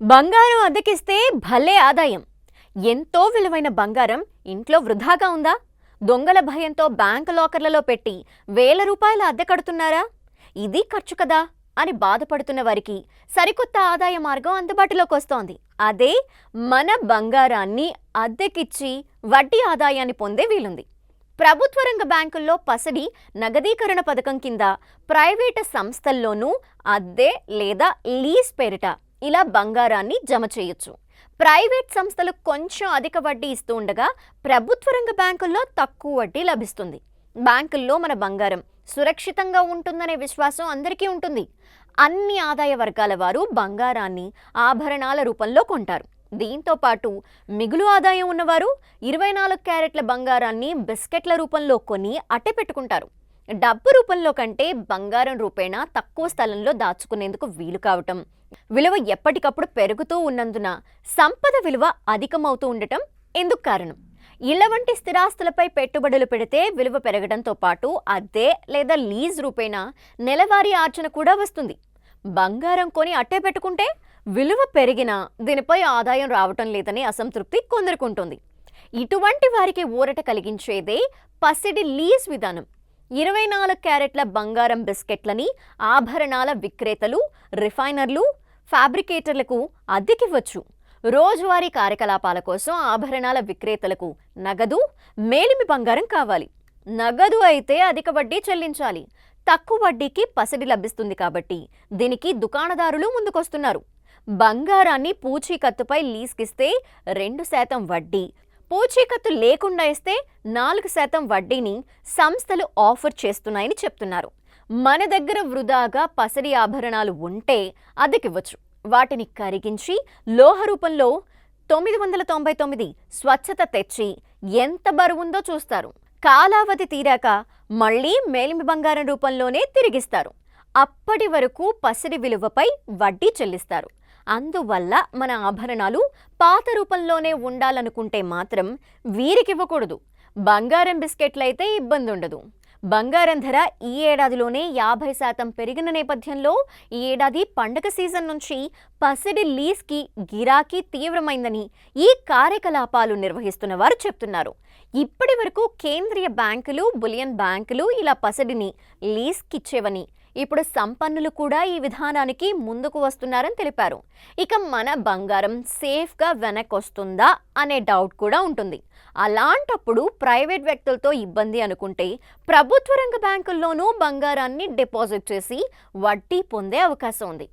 బంగారం అద్దెకిస్తే భలే ఆదాయం. ఎంతో విలువైన బంగారం ఇంట్లో వృధాగా ఉందా? దొంగల భయంతో బ్యాంక్ లాకర్లలో పెట్టి వేల రూపాయల అద్దె కడుతున్నారా? ఇది ఖర్చు కదా? అని బాధపడుతున్న వారికి సరికొత్త ఆదాయ మార్గం అందుబాటులోకి వస్తోంది. అదే మన బంగారాన్ని అద్దెకిచ్చి వడ్డీ ఆదాయాన్ని పొందే వీలుంది. ప్రభుత్వ రంగ బ్యాంకుల్లో పసడి నగదీకరణ పథకం కింద ప్రైవేటు సంస్థల్లోనూ అద్దె లేదా లీజ్ పేరిట ఇలా బంగారాన్ని జమ చేయొచ్చు. ప్రైవేట్ సంస్థలు కొంచెం అధిక వడ్డీ ఇస్తూ ఉండగా ప్రభుత్వ రంగ బ్యాంకుల్లో తక్కువ వడ్డీ లభిస్తుంది. బ్యాంకుల్లో మన బంగారం సురక్షితంగా ఉంటుందనే విశ్వాసం అందరికీ ఉంటుంది. అన్ని ఆదాయ వర్గాల వారు బంగారాన్ని ఆభరణాల రూపంలో కొంటారు. దీంతో పాటు మిగులు ఆదాయం ఉన్నవారు ఇరవై నాలుగు క్యారెట్ల బంగారాన్ని బిస్కెట్ల రూపంలో కొని అట్టె పెట్టుకుంటారు డబ్బు రూపంలో కంటే బంగారం రూపేణా తక్కువ స్థలంలో దాచుకునేందుకు వీలు కావటం. విలువ ఎప్పటికప్పుడు పెరుగుతూ ఉన్నందున సంపద విలువ అధికమవుతూ ఉండటం ఎందుకు కారణం? ఇళ్ళ వంటి స్థిరాస్తులపై పెట్టుబడులు పెడితే విలువ పెరగడంతో పాటు అద్దె లేదా లీజ్ రూపేణా నెలవారీ ఆర్చన కూడా వస్తుంది. బంగారం కొని అట్టే పెట్టుకుంటే విలువ పెరిగినా దీనిపై ఆదాయం రావటం లేదనే అసంతృప్తి కొందరుకుంటుంది ఇటువంటి వారికి ఊరట కలిగించేదే పసిడి లీజ్ విధానం. ఇరవై నాలుగు క్యారెట్ల బంగారం బిస్కెట్లని ఆభరణాల విక్రేతలు రిఫైనర్లు ఫ్యాబ్రికేటర్లకు అద్దెకివ్వచ్చు. రోజువారీ కార్యకలాపాల కోసం ఆభరణాల విక్రేతలకు నగదు మేలిమి బంగారం కావాలి. నగదు అయితే అధిక వడ్డీ చెల్లించాలి. తక్కువ వడ్డీకి పసిడి లభిస్తుంది కాబట్టి దీనికి దుకాణదారులు ముందుకొస్తున్నారు. బంగారాన్ని పూచీకత్తుపై లీజ్కిస్తే రెండు శాతం వడ్డీ పూచీకత్తు లేకుండా ఇస్తే నాలుగు శాతం వడ్డీని సంస్థలు ఆఫర్ చేస్తున్నాయని చెప్తున్నారు. మన దగ్గర వృధాగా పసరి ఆభరణాలు ఉంటే అద్దెకివ్వచ్చు. వాటిని కరిగించి లోహ రూపంలో తొమ్మిది వందల తొంభై తొమ్మిది స్వచ్ఛత తెచ్చి ఎంత బరువుందో చూస్తారు. కాలావధి తీరాక మళ్ళీ మేలిమి బంగారం రూపంలోనే తిరిగిస్తారు. అప్పటి వరకు పసిడి విలువపై వడ్డీ చెల్లిస్తారు. అందువల్ల మన ఆభరణాలు పాత రూపంలోనే ఉండాలనుకుంటే మాత్రం వీరికివ్వకూడదు. బంగారం బిస్కెట్లయితే ఇబ్బంది ఉండదు బంగారం ధర ఈ ఏడాదిలోనే యాభై శాతం పెరిగిన నేపథ్యంలో ఈ ఏడాది పండగ సీజన్ నుంచి పసిడి లీజ్కి గిరాకీ తీవ్రమైందని ఈ కార్యకలాపాలు నిర్వహిస్తున్న వారు చెప్తున్నారు. ఇప్పటి వరకు కేంద్రీయ బ్యాంకులు బులియన్ బ్యాంకులు ఇలా పసిడిని లీజ్కిచ్చేవని ఇప్పుడు సంపన్నులు కూడా ఈ విధానానికి ముందుకు వస్తున్నారని తెలిపారు. ఇక మన బంగారం సేఫ్గా వెనక్కి వస్తుందా అనే డౌట్ కూడా ఉంటుంది. అలాంటప్పుడు ప్రైవేట్ వ్యక్తులతో ఇబ్బంది అనుకుంటే ప్రభుత్వ రంగ బ్యాంకుల్లోనూ బంగారాన్ని డిపాజిట్ చేసి వడ్డీ పొందే అవకాశం ఉంది.